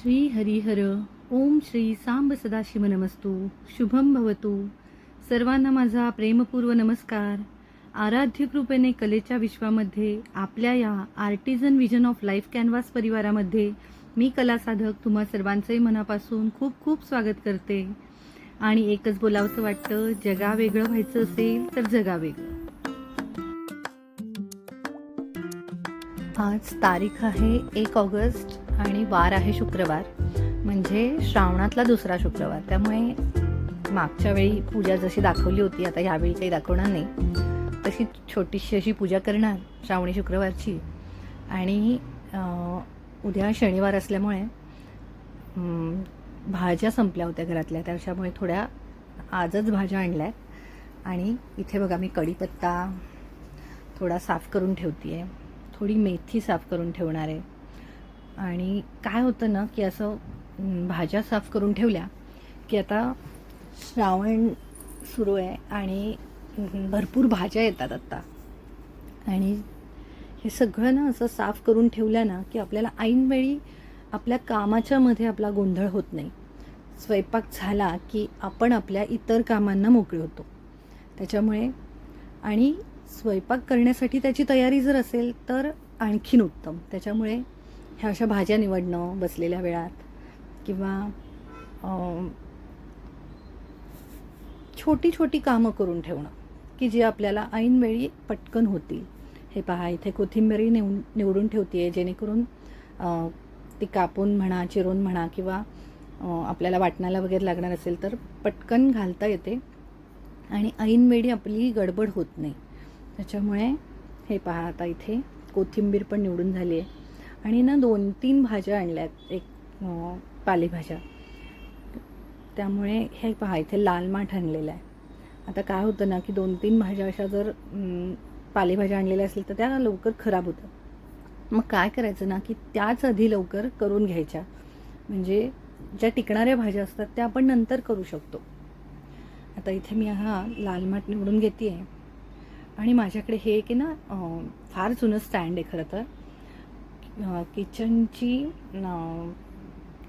श्री हरिहर ओम श्री सांब सदाशिव नमस्तू शुभम भवतु. सर्वांना माझा प्रेमपूर्व नमस्कार. आराध्य कृपेने कलेच्या विश्वामध्ये आपल्या या artisan vision of life canvas परिवारामध्ये मी कला साधक तुम्हा सर्वांचंही मनापासून खूप खूप स्वागत करते. आणि एकच बोलावंसं वाटतं जगा वेगळं व्हायचं असेल तर जगा वेगळं. आज तारीख आहे एक ऑगस्ट आणि वार आहे शुक्रवार. म्हणजे श्रावणातला दुसरा शुक्रवार. त्यामुळे मागच्या वेळी पूजा जशी दाखवली होती आता ह्यावेळी काही दाखवणार नाही. तशी छोटीशी अशी पूजा करणार श्रावणी शुक्रवारची. आणि उद्या शनिवार असल्यामुळे भाज्या संपल्या होत्या घरातल्या. त्याच्यामुळे थोड्या आजच भाज्या आणल्या आहेत आणि इथे बघा मी कढीपत्ता थोडा साफ करून ठेवते आहे थोडी मेथी साफ करून ठेवणार आहे. आणि काय होतं ना की असं भाज्या साफ करून ठेवल्या की आता श्रावण सुरू आहे आणि भरपूर भाज्या येतात आत्ता आणि हे सगळं ना असं साफ करून ठेवल्या ना की आपल्याला ऐनवेळी आपल्या कामाच्या मध्ये आपला गोंधळ होत नाही. स्वयंपाक झाला की आपण आपल्या इतर कामांना मोकळे होतो. त्याच्यामुळे आणि स्वयंपाक करण्यासाठी त्याची तयारी जर असेल तर आणखीन उत्तम. त्याच्यामुळे ह्या अशा भाज्या निवडणं बसलेल्या वेळात किंवा छोटी छोटी कामं करून ठेवणं की जी आपल्याला ऐनवेळी पटकन होतील. हे पहा इथे कोथिंबीरही निव निवडून ठेवते आहे जेणेकरून ती कापून म्हणा चिरून म्हणा किंवा आपल्याला वाटणाला वगैरे लागणार असेल तर पटकन घालता येते आणि ऐनवेळी आपली गडबड होत नाही. त्याच्यामुळे हे पहा आता इथे कोथिंबीर पण निवडून झाली आहे आणि ना दोन तीन भाज्या आणल्यात. एक पालेभाज्या. त्यामुळे हे पहा इथे लाल माठ आणलेला आहे. आता काय होतं ना की दोन तीन भाज्या अशा जर पालेभाज्या आणलेल्या असतील तर त्या लवकर खराब होतात. मग काय करायचं ना की त्याच आधी लवकर करून घ्यायच्या. म्हणजे ज्या टिकणाऱ्या भाज्या असतात त्या आपण नंतर करू शकतो. आता इथे मी हा लाल माठ निवडून घेते आहे आणि माझ्याकडे हे एक आहे ना फार जुनं स्टँड आहे खरं तर. किचनची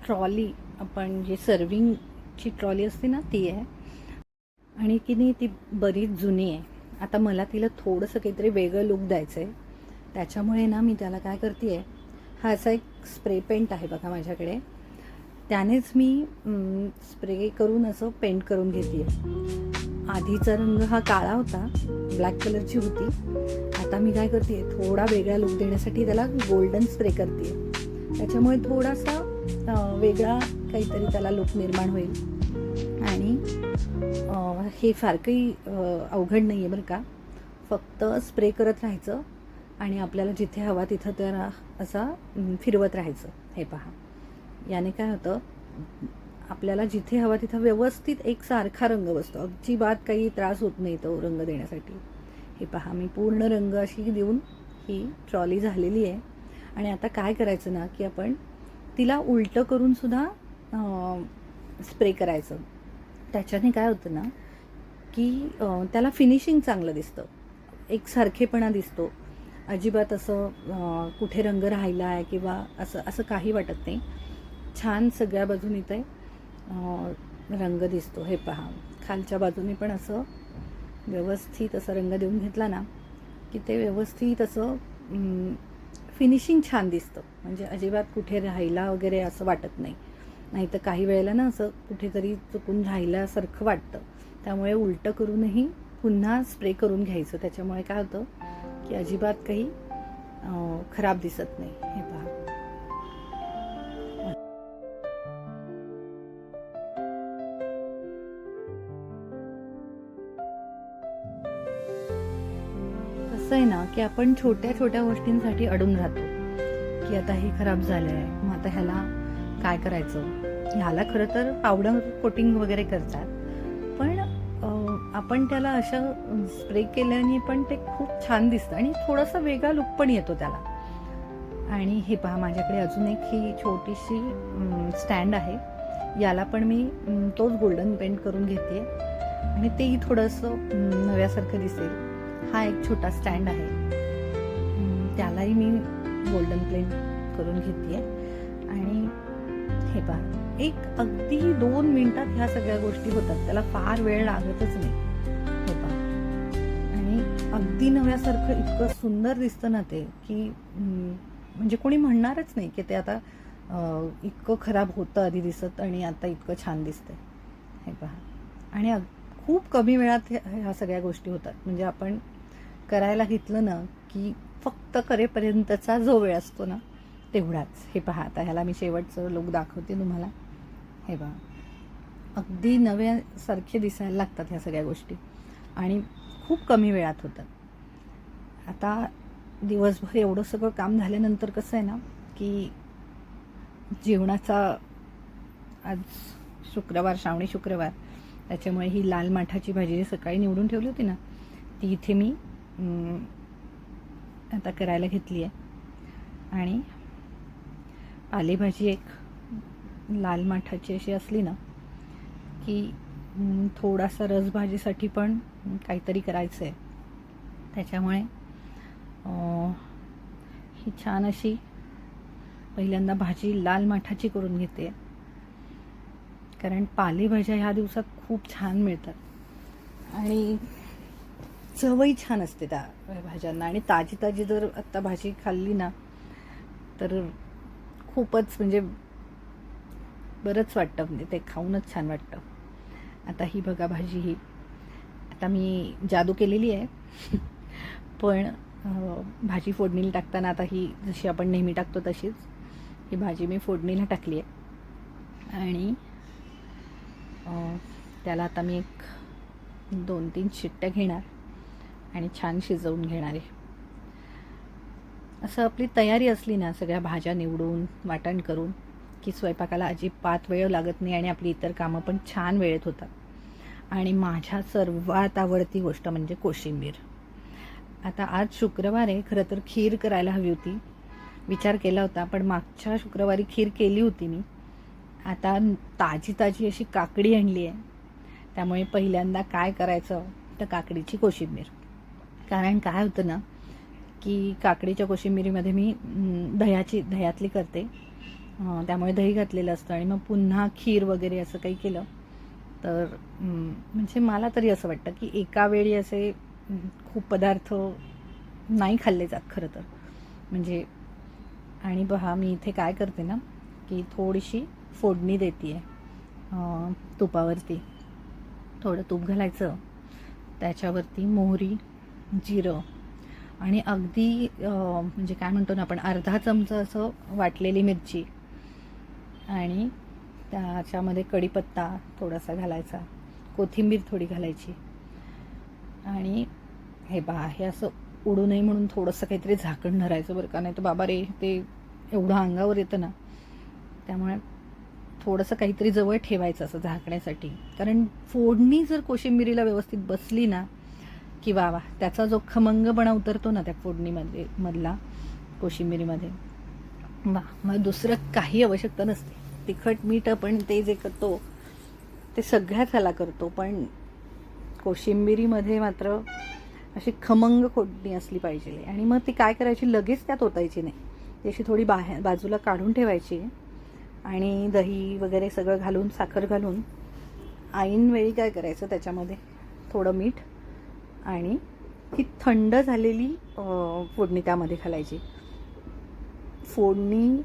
ट्रॉली आपण जे सर्विंगची ट्रॉली असते ना ती आहे. आणि की नाही ती बरीच जुनी आहे. आता मला तिला थोडंसं काहीतरी वेगळं लुक द्यायचं आहे त्याच्यामुळे ना मी त्याला काय करते आहे हा असा एक स्प्रे पेंट आहे बघा माझ्याकडे. त्यानेच मी स्प्रे करून असं पेंट करून घेते आहे आधीचा रंग हा काळा होता ब्लॅक कलरची होती. आता मी काय करते थोडा वेगळा लुक देण्यासाठी त्याला गोल्डन स्प्रे करते. त्याच्यामुळे थोडासा वेगळा काहीतरी त्याला लुक निर्माण होईल. आणि हे फार काही अवघड नाही आहे बरं का. फक्त स्प्रे करत राहायचं आणि आपल्याला जिथे हवा तिथं त्या असा फिरवत राहायचं. हे पहा. याने काय होतं आपल्याला जिथे हवा तिथं व्यवस्थित एक सारखा रंग बसतो. अजिबात काही त्रास होत नाही तो रंग देण्यासाठी. हे पहा मी पूर्ण रंग अशी देऊन ही ट्रॉली झालेली आहे. आणि आता काय करायचं ना की आपण तिला उलटं करून सुद्धा स्प्रे करायचं. त्याच्याने काय होतं ना की त्याला फिनिशिंग चांगलं दिसतं. एक सारखेपणा दिसतो. अजिबात असं कुठे रंग राहिला आहे किंवा असं असं काही वाटत नाही. छान सगळ्या बाजून इथे रंग दिसतो. हे पहा खालच्या बाजूने पण असं व्यवस्थित असं रंग देऊन घेतला ना की ते व्यवस्थित असं फिनिशिंग छान दिसतं. म्हणजे अजिबात कुठे राहिला वगैरे असं वाटत नाही. नाहीतर काही वेळेला ना असं कुठेतरी चुकून राहिल्यासारखं वाटतं. त्यामुळे उलटं करूनही पुन्हा स्प्रे करून घ्यायचं. त्याच्यामुळे काय होतं की अजिबात काही खराब दिसत नाही. हे की आपण छोट्या छोट्या गोष्टींसाठी अडून राहतो. की आता हे खराब झालं आहे मग आता ह्याला काय करायचं? ह्याला खरं तर पावडर कोटिंग वगैरे करतात. पण आपण त्याला अशा स्प्रे केल्याने पण ते खूप छान दिसतं आणि थोडासा वेगळा लुक पण येतो त्याला. आणि हे पहा माझ्याकडे अजून एक ही छोटीशी स्टँड आहे. याला पण मी तोच गोल्डन पेंट करून घेते. आणि तेही थोडंसं नव्यासारखं दिसेल. हा एक छोटा स्टँड आहे. त्यालाही मी गोल्डन प्लेन करून घेते आणि हे पहा एक अगदी दोन मिनिटात ह्या सगळ्या गोष्टी होतात. त्याला फार वेळ लागतच नाही. हे पहा. आणि अगदी नव्यासारखं इतकं सुंदर दिसतं ना ते की म्हणजे कोणी म्हणणारच नाही की ते आता इतकं खराब होतं आधी दिसत आणि आता इतकं छान दिसतंय. हे पहा. आणि खूप कमी वेळात ह्या ह्या सगळ्या गोष्टी होतात. म्हणजे आपण करायला घेतलं ना की फक्त करेपर्यंतचा जो वेळ असतो ना तेवढाच. हे पहा आता ह्याला मी शेवटचं लोक दाखवते तुम्हाला. हे पहा अगदी नव्यासारखे दिसायला लागतात ह्या सगळ्या गोष्टी. आणि खूप कमी वेळात होतात. आता दिवसभर एवढं सगळं काम झाल्यानंतर कसं आहे ना की जेवणाचा आज शुक्रवार श्रावणी शुक्रवार त्याच्यामुळे ही लाल माठाची भाजी जी सकाळी निवडून ठेवली होती ना ती इथे मी आता करायला घेतली आहे. आणि पालेभाजी एक लाल माठाची अशी असली ना की थोडासा रसभाजीसाठी पण काहीतरी करायचं आहे त्याच्यामुळे ही छान अशी पहिल्यांदा भाजी लाल माठाची करून घेते. कारण पालेभाज्या ह्या दिवसात खूप छान मिळतात. आणि चवही छान असते त्या भाज्यांना. आणि ताजी ताजी जर आत्ता भाजी खाल्ली ना तर खूपच म्हणजे बरंच वाटतं. म्हणजे ते खाऊनच छान वाटतं. आता ही बघा भाजी ही. आता मी जादू केलेली आहे. पण भाजी फोडणीला टाकताना आता ही जशी आपण नेहमी टाकतो तशीच ही भाजी मी फोडणीला टाकली आहे. आणि त्याला आता मी एक दोन तीन शिट्ट्या घेणार. आणि छान शिजवून घेणार आहे. असं आपली तयारी असली ना सगळ्या भाज्या निवडून वाटण करून की स्वयंपाकाला अजिबात वेळ लागत नाही आणि आपली इतर कामं पण छान वेळेत होतात. आणि माझ्या सर्वात आवडती गोष्ट म्हणजे कोशिंबीर. आता आज शुक्रवार आहे खरं तर खीर करायला हवी होती. विचार केला होता पण मागच्या शुक्रवारी खीर केली होती मी. आता ताजी ताजी अशी काकडी आणली आहे. त्यामुळे पहिल्यांदा काय करायचं तर काकडीची कोशिंबीर. कारण काय होतं ना की काकडीच्या कोशिंबिरीमध्ये मी दह्याची दह्यातली करते. त्यामुळे दही घातलेलं असतं आणि मग पुन्हा खीर वगैरे असं काही केलं तर म्हणजे मला तरी असं वाटतं की एका वेळी असे खूप पदार्थ नाही खाल्ले जात खरं तर. म्हणजे आणि पहा मी इथे काय करते ना की थोडीशी फोडणी देते आहे तुपावरती. थोडं तूप घालायचं. त्याच्यावरती मोहरी जिरं. आणि अगदी म्हणजे काय म्हणतो ना आपण अर्धा चमचा असं वाटलेली मिरची. आणि त्याच्यामध्ये कढीपत्ता थोडासा घालायचा. कोथिंबीर थोडी घालायची. आणि हे बा हे असं उडू नये म्हणून थोडंसं काहीतरी झाकण धरायचं बरं का नाही तर बाबा रे ते एवढं अंगावर येतं ना. त्यामुळे थोडंसं काहीतरी जवळ ठेवायचं असं झाकण्यासाठी. कारण फोडणी जर कोशिंबिरीला व्यवस्थित बसली ना की वा वा. त्याचा जो खमंगपणा उतरतो ना त्या फोडणीमध्ये मधला कोशिंबिरीमध्ये. वा मग दुसरं काही आवश्यकता नसते. तिखट मीठ आपण ते जे करतो ते सगळ्याच ह्याला करतो. पण कोशिंबिरीमध्ये मात्र अशी खमंग फोडणी असली पाहिजे. आणि मग ती काय करायची? लगेच त्यात ओतायची नाही. ती अशी थोडी बाहेर बाजूला काढून ठेवायची. आणि दही वगैरे सगळं घालून साखर घालून ऐनवेळी काय करायचं त्याच्यामध्ये? थोडं मीठ आणि ती थंड झालेली फोडणी त्यामध्ये घालायची. फोडणी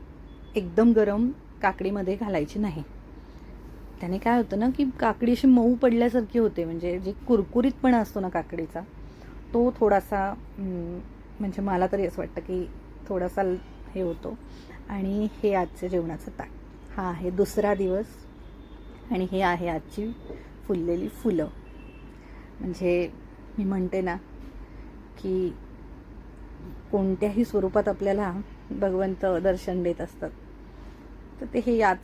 एकदम गरम काकडीमध्ये घालायची नाही. त्याने काय होतं ना की काकडी अशी मऊ पडल्यासारखी होते. म्हणजे जे कुरकुरीतपणा असतो ना काकडीचा तो थोडासा म्हणजे मला तरी असं वाटतं की थोडासा ल- हे होतो. आणि हे आजचं जेवणाचं ताट. हा आहे दुसरा दिवस आणि हे आहे आजची फुललेली फुलं. म्हणजे मी म्हणते ना की कोणत्याही स्वरूपात आपल्याला भगवंत दर्शन देत असतात. तर ते हे याच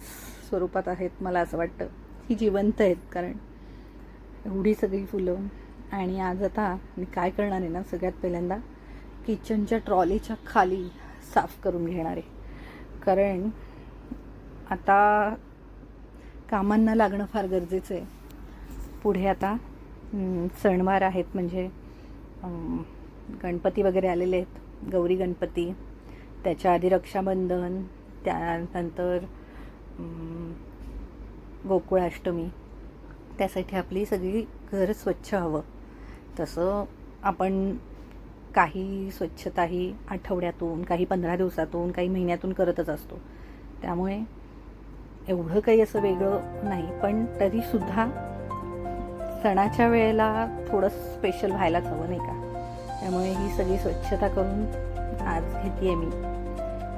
स्वरूपात आहेत मला असं वाटतं. ही जिवंत आहेत कारण एवढी सगळी फुलं. आणि आज आता मी काय करणार आहे ना सगळ्यात पहिल्यांदा किचनच्या ट्रॉलीच्या खाली साफ करून घेणार आहे. कारण आता कामांना लागणं फार गरजेचं आहे. पुढे आता सणवार आहेत म्हणजे गणपती वगैरे आलेले आहेत गौरी गणपती त्याच्या आधी रक्षाबंधन त्यानंतर गोकुळाष्टमी त्यासाठी आपली सगळी घर स्वच्छ हवं. तसं आपण काही स्वच्छता ही आठवड्यातून काही पंधरा दिवसातून काही महिन्यातून करतच असतो. त्यामुळे एवढं काही असं वेगळं नाही पण तरीसुद्धा सणाच्या वेळेला थोडं स्पेशल व्हायलाच हवं नाही का? त्यामुळे ही सगळी स्वच्छता करून आज घेते मी.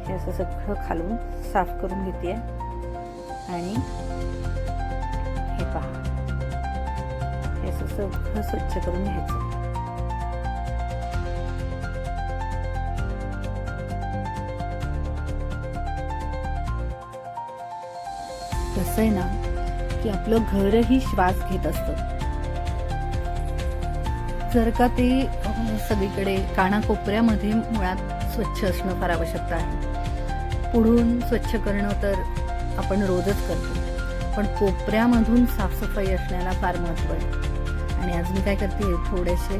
हे असं सगळं खालून साफ करून घेते आहे आणि हे पहा. हे असं सगळं स्वच्छ करून घ्यायचं. कसं आहे ना की आपलं घरही श्वास घेत असतं. जर का ते सगळीकडे कानाकोपऱ्यामध्ये मुळात स्वच्छ असणं फार आवश्यकता आहे. पुढून स्वच्छ करणं तर आपण रोजच करतो. पण कोपऱ्यामधून साफसफाई असण्याला फार महत्त्व आहे. आणि आज मी काय करते थोडेसे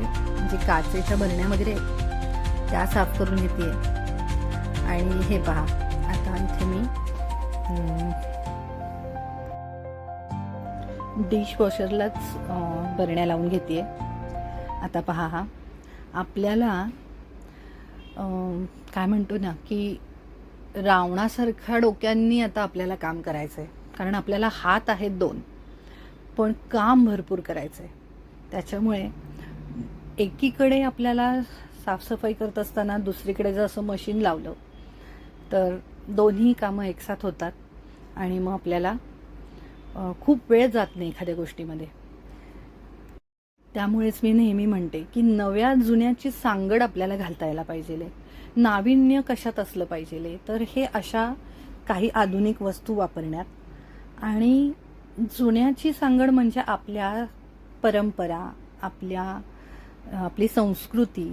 जे काचेच्या बरण्या वगैरे त्या साफ करून घेते. आणि हे पहा आता इथे मी डिशवॉशरलाच बरण्या लावून घेते. आता पहा हा. आपल्याला काय म्हणतो ना की रावणासारख्या डोक्यांनी आता आपल्याला काम करायचं आहे कारण आपल्याला हात आहेत दोन. पण काम भरपूर करायचं आहे त्याच्यामुळे एकीकडे आपल्याला साफसफाई करत असताना दुसरीकडे जर असं मशीन लावलं तर दोन्ही कामं एकसाथ होतात आणि मग आपल्याला खूप वेळ जात नाही एखाद्या गोष्टीमध्ये. त्यामुळेच मी नेहमी म्हणते की नव्या जुन्याची सांगड आपल्याला घालता यायला पाहिजे नाविन्य कशात असलं पाहिजे तर हे अशा काही आधुनिक वस्तू वापरण्यात. आणि जुन्याची सांगड म्हणजे आपल्या परंपरा आपल्या आपली संस्कृती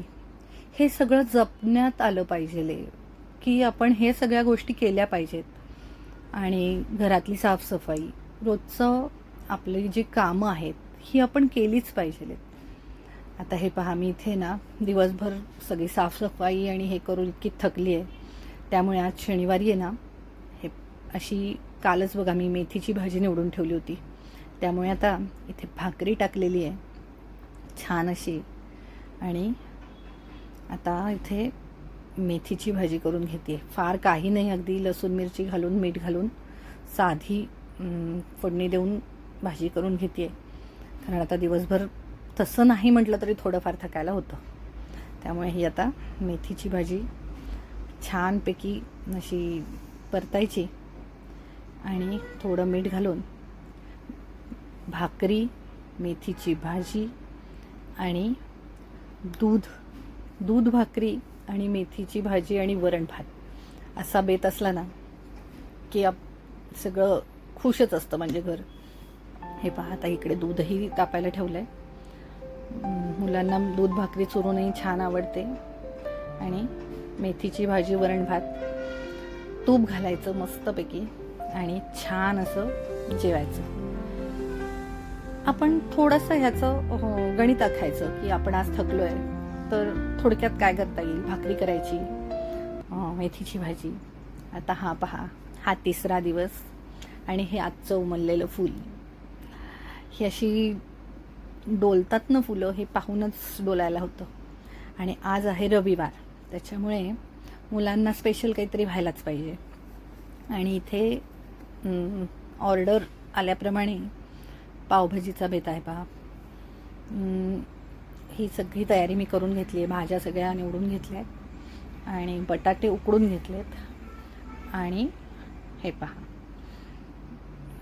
हे सगळं जपण्यात आलं पाहिजे की आपण हे सगळ्या गोष्टी केल्या पाहिजेत. आणि घरातली साफसफाई रोजचं आपली जी कामं आहेत ही आपण केलीच पाहिजे. आता हे पहा मी इथे ना दिवसभर सगळी साफसफाई आणि हे करून इतकी थकली आहे त्यामुळे आज शनिवारी आहे ना हे अशी कालच बघा मी मेथीची भाजी निवडून ठेवली होती. त्यामुळे आता इथे भाकरी टाकलेली आहे छान अशी. आणि आता इथे मेथीची भाजी करून घेते. फार काही नाही अगदी लसूण मिरची घालून मीठ घालून साधी फोडणी देऊन भाजी करून घेते. कारण आता दिवसभर तसं नाही म्हटलं तरी थोडंफार थकायला होतं. त्यामुळे ही आता मेथीची भाजी छानपैकी अशी परतायची आणि थोडं मीठ घालून भाकरी मेथीची भाजी आणि दूध दूध भाकरी आणि मेथीची भाजी आणि वरण भात. असा बेत असला ना की आप सगळं खुशच असतं म्हणजे घर. हे पाहता इकडे दूधही तापायला ठेवलं आहे मुलांना दूध भाकरी चुरूनही छान आवडते. आणि मेथीची भाजी वरण भात तूप घालायचं मस्तपैकी आणि छान असं जेवायचं. आपण थोडंसं ह्याचं गणित आखायचं की आपण आज थकलो आहे तर थोडक्यात काय करता येईल? भाकरी करायची मेथीची भाजी. आता हा पहा हा तिसरा दिवस आणि हे आजचं उमललेलं फूल. ही अशी डोलतात ना फुलं हे पाहूनच डोलायला होतं. आणि आज आहे रविवार. त्याच्यामुळे मुलांना स्पेशल काहीतरी व्हायलाच पाहिजे. आणि इथे ऑर्डर आल्याप्रमाणे पावभाजीचा बेत आहे पहा ही सगळी तयारी मी करून घेतली आहे. भाज्या सगळ्या निवडून घेतल्या आहेत आणि बटाटे उकडून घेतलेत. आणि हे पहा.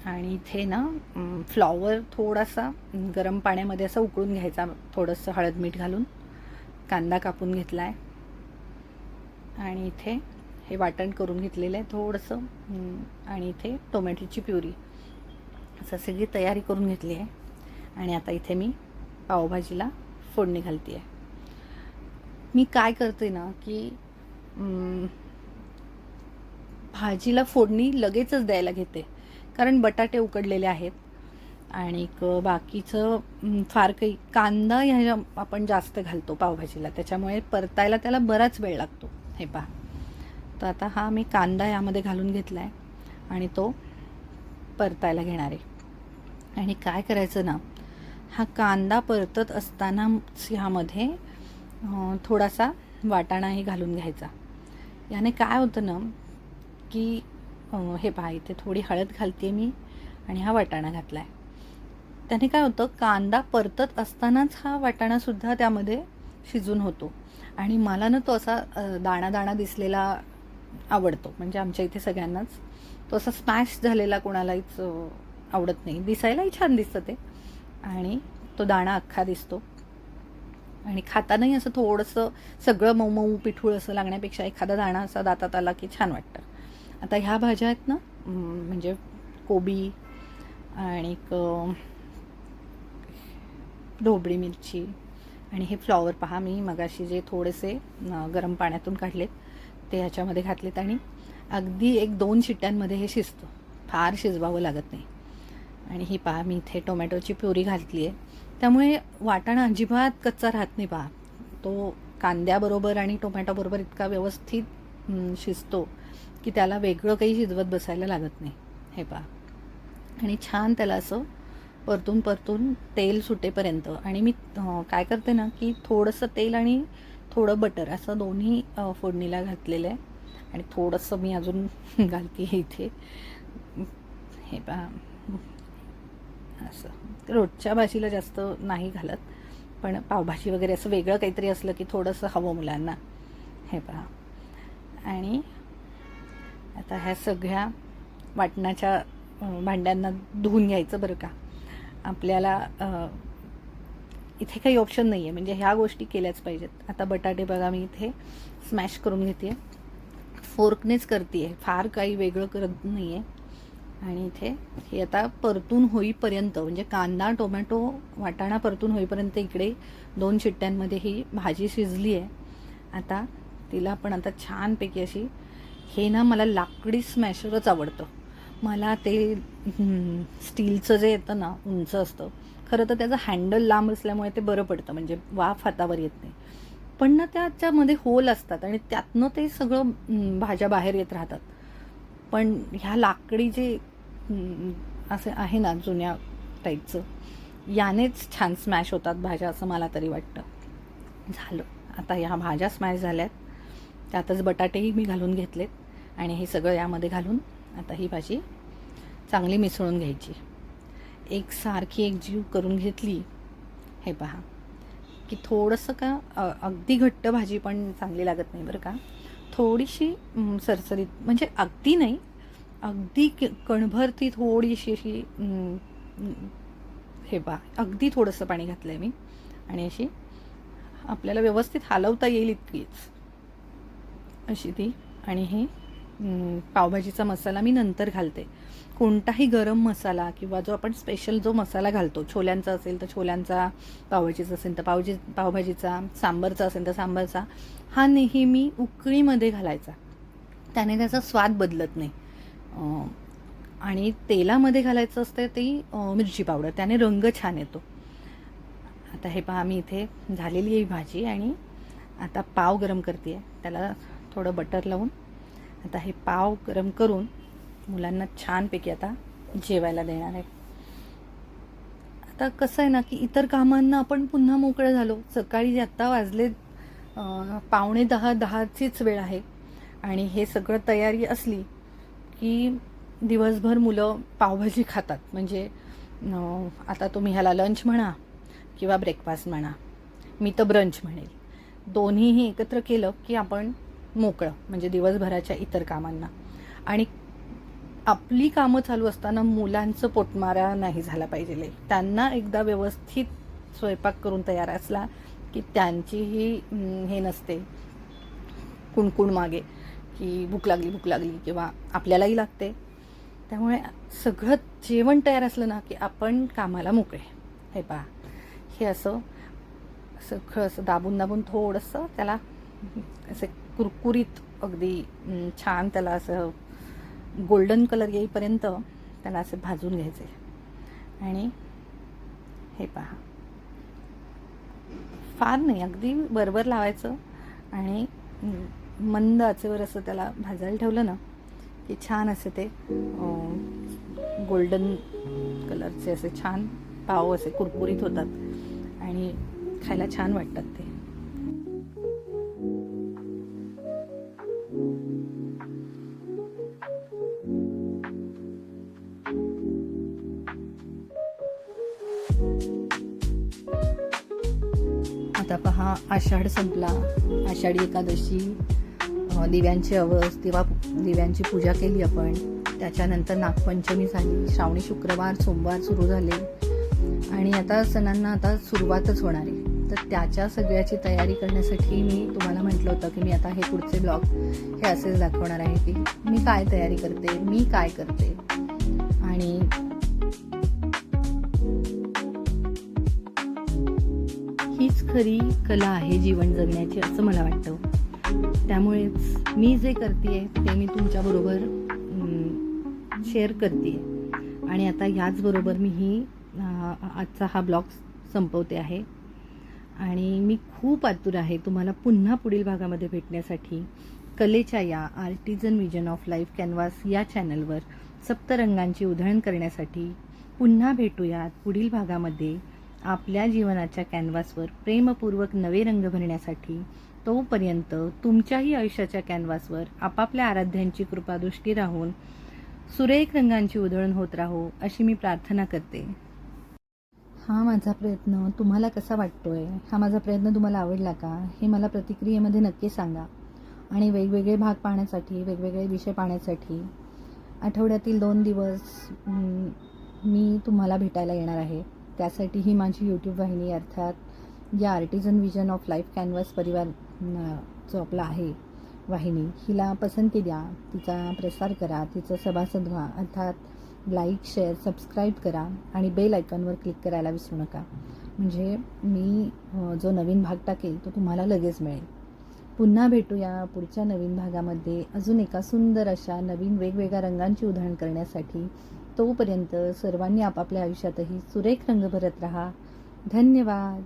आणि इथे ना फ्लॉवर थोडासा गरम पाण्यामध्ये असं उकळून घ्यायचा थोडंसं हळद मीठ घालून. कांदा कापून घेतला आहे आणि इथे हे वाटण करून घेतलेलं आहे थोडंसं. आणि इथे टोमॅटोची प्युरी. असं सगळी तयारी करून घेतली आहे. आणि आता इथे मी पावभाजीला फोडणी घालते आहे मी काय करते ना की भाजीला फोडणी लगेचच द्यायला घेते. कारण बटाटे उकडलेले आहेत. आणि बाकीचं फार काही कांदा ह्या आपण जास्त घालतो पावभाजीला. त्याच्यामुळे परतायला त्याला बराच वेळ लागतो. हे पहा. तर आता हा मी कांदा यामध्ये घालून घेतला आहे आणि तो परतायला घेणार आहे. आणि काय करायचं ना हा कांदा परतत असतानाच ह्यामध्ये थोडासा वाटाणाही घालून घ्यायचा. याने काय होतं ना की हे पहा इथे थोडी हळद घालते मी आणि हा वाटाणा घातला आहे त्याने काय होतं कांदा परतत असतानाच हा वाटाणासुद्धा त्यामध्ये शिजून होतो. आणि मला ना तो असा दाणा दाणा दिसलेला आवडतो. म्हणजे आमच्या इथे सगळ्यांनाच तो असा स्मॅश झालेला कोणालाहीच आवडत नाही. दिसायलाही छान दिसतं ते. आणि तो दाणा अख्खा दिसतो. आणि खातानाही असं थोडंसं सगळं मऊ मऊ पिठूळ असं लागण्यापेक्षा एखादा दाणा असा दातात आला की छान वाटतं. आता ह्या भाज्या आहेत ना म्हणजे कोबी आणि ढोबळी मिरची आणि हे फ्लॉवर पहा मी मगाशी जे थोडेसे गरम पाण्यातून काढलेत ते ह्याच्यामध्ये घातलेत आणि अगदी एक दोन शिट्ट्यांमध्ये हे शिजतं. फार शिजवावं लागत नाही. आणि ही पहा मी इथे टोमॅटोची प्युरी घातली आहे. त्यामुळे वाटाणा अजिबात कच्चा राहत नाही पहा. तो कांद्याबरोबर आणि टोमॅटोबरोबर इतका व्यवस्थित शिजतो की त्याला वेगळं काही शिजवत बसायला लागत नाही. हे पहा. आणि छान त्याला असं परतून परतून तेल सुटेपर्यंत. आणि मी काय करते ना की थोडंसं तेल आणि थोडं बटर असं दोन्ही फोडणीला घातलेलं आहे. आणि थोडंसं मी अजून घालते इथे. हे पहा. असं. रोजच्या भाजीला जास्त नाही घालत पण पावभाजी वगैरे असं वेगळं काहीतरी असलं की थोडंसं हवं मुलांना. हे पहा. आणि आता ह्या सगळ्या वाटणाच्या भांड्यांना धुवून घ्यायचं बरं का. आपल्याला इथे काही ऑप्शन नाही आहे म्हणजे ह्या गोष्टी केल्याच पाहिजेत. आता बटाटे बघा मी इथे स्मॅश करून घेते फोर्कनेच करते आहे फार काही वेगळं करत नाही आहे आणि इथे हे आता परतून होईपर्यंत म्हणजे कांदा टोमॅटो वाटाणा परतून होईपर्यंत इकडे दोन शिट्ट्यांमध्ये ही भाजी शिजली आहे आता तिला पण आता छानपैकी अशी हे ना मला लाकडी स्मॅशरच आवडतं. मला ते स्टीलचं जे येतं ना उंच असतं. खरं तर त्याचं हँडल लांब असल्यामुळे ते बरं पडतं म्हणजे वाफ हातावर येत नाही. पण ना त्याच्यामध्ये होल असतात आणि त्यातनं ते सगळं भाज्या बाहेर येत राहतात. पण ह्या लाकडी जे असे आहे ना जुन्या टाईपचं यानेच छान स्मॅश होतात भाज्या असं मला तरी वाटतं. झालं. आता ह्या भाज्या स्मॅश झाल्यात. त्यातच बटाटेही मी घालून घेतलेत आणि हे सगळं यामध्ये घालून आता ही भाजी चांगली मिसळून घ्यायची. एक सारखी एक जीव करून घेतली हे पहा. की थोडंसं का अगदी घट्ट भाजी पण चांगली लागत नाही बरं का. थोडीशी सरसरीत म्हणजे अगदी नाही अगदी क- कणभर ती थोडीशी अशी हे पहा अगदी थोडंसं पाणी घातलं आहे मी. आणि अशी आपल्याला व्यवस्थित हलवता येईल इतकीच. अशी ती. आणि हे पावभाजीचा मसाला मी नंतर घालते. कोणताही गरम मसाला किंवा जो आपण स्पेशल जो मसाला घालतो छोल्यांचा असेल तर छोल्यांचा पावभाजीचा असेल तर पावजी पावभाजीचा सांबरचा असेल तर सांबरचा हा नेहमी उकळीमध्ये घालायचा. त्याने त्याचा स्वाद बदलत नाही. आणि तेलामध्ये घालायचं असतं ती मिरची पावडर. त्याने रंग छान येतो. आता हे पहा मी इथे झालेली आहे भाजी आणि आता पाव गरम करते आहे त्याला थोडं बटर लावून. आता हे पाव गरम करून मुलांना छानपैकी आता जेवायला देणार आहे. आता कसं आहे ना की इतर कामांना आपण पुन्हा मोकळं झालो. सकाळी आत्ता वाजले पावणे दहा दहाचीच वेळ आहे. आणि हे सगळं तयारी असली की दिवसभर मुलं पावभाजी खातात. म्हणजे आता तुम्ही ह्याला लंच म्हणा किंवा ब्रेकफास्ट म्हणा. मी तर ब्रंच म्हणेल. दोन्हीही एकत्र केलं की आपण मोकळं म्हणजे दिवसभराच्या इतर कामांना. आणि आपली कामं चालू असताना मुलांचं पोटमारा नाही झाला पाहिजे त्यांना एकदा व्यवस्थित स्वयंपाक करून तयार असला की त्यांचीही हे नसते. कुणकुण मागे की भूक लागली भूक लागली किंवा आपल्यालाही लागते. त्यामुळे सगळं जेवण तयार असलं ना की आपण कामाला मोकळे. हे पहा. हे असं सगळं असं दाबून दाबून थोडंसं त्याला असे कुरकुरीत अगदी छान त्याला असं गोल्डन कलर येईपर्यंत त्याला असे भाजून घ्यायचे. आणि हे पहा. फार नाही अगदी बरोबर लावायचं. आणि मंद आचेवर असं त्याला भाजायला ठेवलं ना की छान असे ते गोल्डन कलरचे असे छान पाव असे कुरकुरीत होतात. आणि खायला छान वाटतात ते. आषाढ संपला. आषाढी एकादशी दिव्यांची अवस तेव्हा दिव्यांची पूजा केली आपण. त्याच्यानंतर नागपंचमी झाली श्रावणी शुक्रवार सोमवार सुरू झाले. आणि आता सणांना आता सुरुवातच होणार आहे. तर त्याच्या सगळ्याची तयारी करण्यासाठी मी तुम्हाला म्हटलं होतं की मी आता हे पुढचे ब्लॉग हे असेच दाखवणार आहे की मी काय तयारी करते मी काय करते. आणि खरी कला आहे जीवन जगण्याची असं मला वाटतं. त्यामुळेच मी जे करते ते मी तुमच्याबरोबर शेअर करते आणि आता ह्याचबरोबर मी ही आजचा हा ब्लॉग संपवते आहे. आणि मी खूप आतुर आहे तुम्हाला पुन्हा पुढील भागामध्ये भेटण्यासाठी. कलेच्या या artisan vision of life canvas या चॅनलवर सप्तरंगांची उधळण करण्यासाठी पुन्हा भेटूयात पुढील भागामध्ये. आपल्या जीवनाच्या कॅनव्हासवर प्रेमपूर्वक नवे रंग भरण्यासाठी तोपर्यंत तुमच्याही आयुष्याच्या कॅनव्हासवर आपापल्या आराध्यांची कृपादृष्टी राहून सुरेख रंगांची उधळण होत राहो अशी मी प्रार्थना करते. हा माझा प्रयत्न तुम्हाला कसा वाटतोय? हा माझा प्रयत्न तुम्हाला आवडला का? हे मला प्रतिक्रियेमध्ये नक्की सांगा. आणि वेगवेगळे भाग पाहण्यासाठी वेगवेगळे विषय पाहण्यासाठी आठवड्यातील दोन दिवस मी तुम्हाला भेटायला येणार आहे. त्यासाठी ही माझी यूट्यूब वाहिनी अर्थात या artisan vision of life canvas परिवार जो आपला आहे. वाहिनी हिला पसंती द्या तिचा प्रसार करा तिचं सभासद व्हा अर्थात लाईक शेअर सबस्क्राईब करा आणि बेल आयकॉनवर क्लिक करायला विसरू नका. म्हणजे मी जो नवीन भाग टाकेल तो तुम्हाला लगेच मिळेल. पुन्हा भेटूया पुढच्या नवीन भागामध्ये. अजून एका सुंदर अशा नवीन वेगवेगळ्या रंगांची उधाण करण्यासाठी तोपर्यंत सर्वांनी आपापल्या आयुष्यातही सुरेख रंग भरत राहा. धन्यवाद.